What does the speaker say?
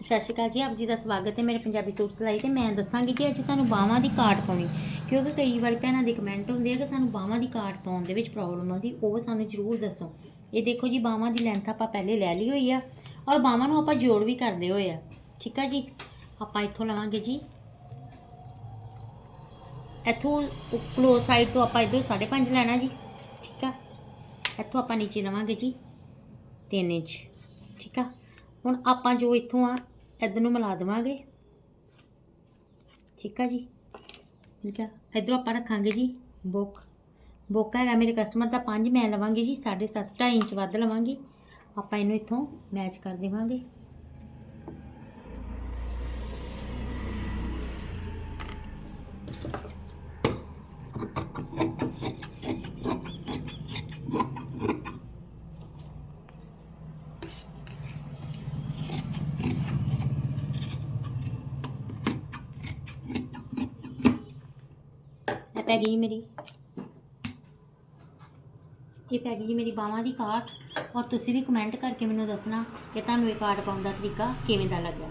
ਸਤਿ ਸ਼੍ਰੀ ਅਕਾਲ ਜੀ, ਆਪ ਜੀ ਦਾ ਸਵਾਗਤ ਹੈ ਮੇਰੇ ਪੰਜਾਬੀ ਸੂਟ ਸਿਲਾਈ ਤੇ ਮੈਂ ਦੱਸਾਂਗੀ ਕਿ ਅੱਜ ਤੁਹਾਨੂੰ ਬਾਹਾਂ ਦੀ ਕਾਟ ਪਾਉਣੀ। ਕਿਉਂਕਿ ਕਈ ਵਾਰ ਭੈਣਾਂ ਦੇ ਕਮੈਂਟ ਹੁੰਦੇ ਆ ਕਿ ਸਾਨੂੰ ਬਾਹਾਂ ਦੀ ਕਾਟ ਪਾਉਣ ਦੇ ਵਿੱਚ ਪ੍ਰੋਬਲਮ ਆਉਂਦੀ, ਉਹ ਸਾਨੂੰ ਜ਼ਰੂਰ ਦੱਸੋ। ਇਹ ਦੇਖੋ ਜੀ, ਬਾਹਾਂ ਦੀ ਲੈਂਥ ਆਪਾਂ ਪਹਿਲੇ ਲੈ ਲਈ ਹੋਈ ਆ ਔਰ ਬਾਹਾਂ ਨੂੰ ਆਪਾਂ ਜੋੜ ਵੀ ਕਰਦੇ ਹੋਏ ਆ। ਠੀਕ ਆ ਜੀ? ਆਪਾਂ ਇੱਥੋਂ ਲਵਾਂਗੇ ਜੀ। ਇੱਥੋਂ ਕਲੋਜ਼ ਸਾਈਡ ਤੋਂ ਆਪਾਂ ਇਧਰੋਂ 5.5 ਲੈਣਾ ਜੀ। ਠੀਕ ਆ? ਇੱਥੋਂ ਆਪਾਂ ਨੀਚੇ ਲਵਾਂਗੇ ਜੀ 3 ਇੰਚ। ਠੀਕ ਆ? ਹੁਣ ਆਪਾਂ ਜੋ ਇੱਥੋਂ ਆ ਇੱਧਰ ਨੂੰ ਮਿਲਾ ਦੇਵਾਂਗੇ। ਠੀਕ ਆ ਜੀ। ਠੀਕ ਆ। ਇੱਧਰੋਂ ਆਪਾਂ ਰੱਖਾਂਗੇ ਜੀ ਬੁੱਕ। ਬੁੱਕ ਹੈਗਾ ਮੇਰੇ ਕਸਟਮਰ ਦਾ 5 ਮੈਂ ਲਵਾਂਗੀ ਜੀ 7.5 2.5 ਇੰਚ ਵੱਧ ਲਵਾਂਗੀ। ਆਪਾਂ ਇਹਨੂੰ ਇੱਥੋਂ ਮੈਚ ਕਰ ਦੇਵਾਂਗੇ। ਪੈ ਗਈ ਮੇਰੀ। ਇਹ ਪੈ ਗਈ ਜੀ ਮੇਰੀ ਬਾਹਾਂ ਦੀ ਕਾਟ ਔਰ ਤੁਸੀਂ ਵੀ ਕਮੈਂਟ ਕਰਕੇ ਮੈਨੂੰ ਦੱਸਣਾ ਕਿ ਤੁਹਾਨੂੰ ਇਹ ਕਾਟ ਪਾਉਣ ਦਾ ਤਰੀਕਾ ਕਿਵੇਂ ਦਾ ਲੱਗਿਆ।